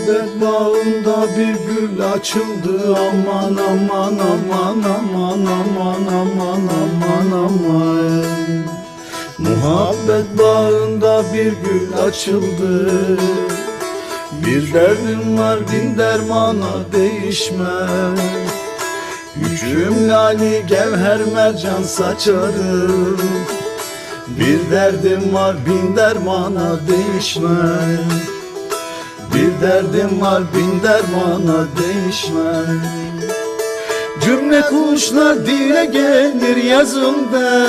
Muhabbet bağında bir gül açıldı. Aman aman aman aman aman aman aman aman. Muhabbet bağında bir gül açıldı. Bir derdim var bin dermana değişme Hüküm lali gevher mercan saçarım Bir derdim var bin dermana değişme Bir derdim var bin dermana değişme Cümle kuşlar dile gelir yazımda.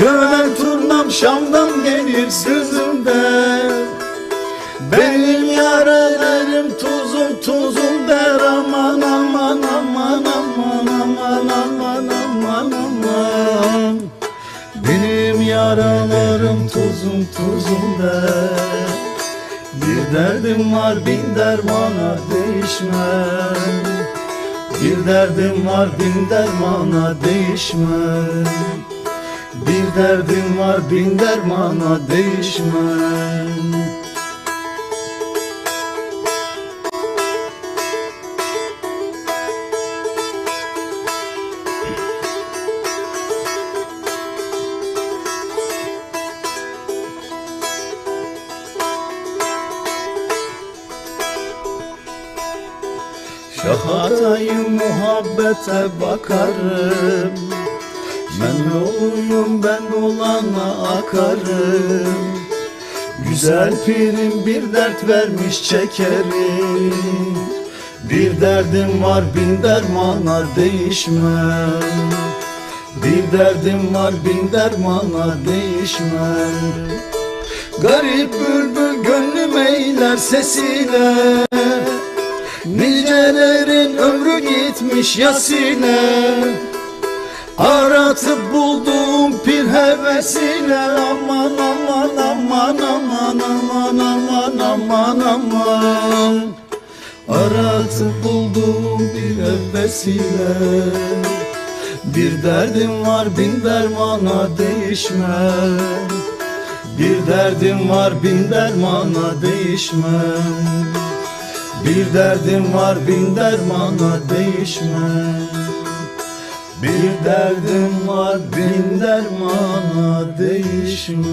Göven turnam Şam'dan gelir sözümde. Benim yaralarım tuzum tuzum der aman aman aman aman aman aman aman aman. Benim yaralarım tuzum tuzum der Bir derdim var bin dermana değişmez. Bir derdim var bin dermana değişmez. Bir derdim var bin dermana değişmez Şahatayı muhabbete bakarım. Ben oluyum ben olana akarım. Güzel pirim bir dert vermiş çekerim. Bir derdim var bin dermana değişmem. Bir derdim var bin dermana değişmem. Garip bülbül gönlüm eyler sesiyle Nicelerin ömrü gitmiş yasine. Aratıp bulduğum pir hevesiyle Aman aman aman aman aman aman aman aman. Aratıp bulduğum bir hevesiyle Bir derdim var bin dermana değişme. Bir derdim var bin dermana değişme bir derdim var bin dermana değişme Bir derdim var bin dermana değişme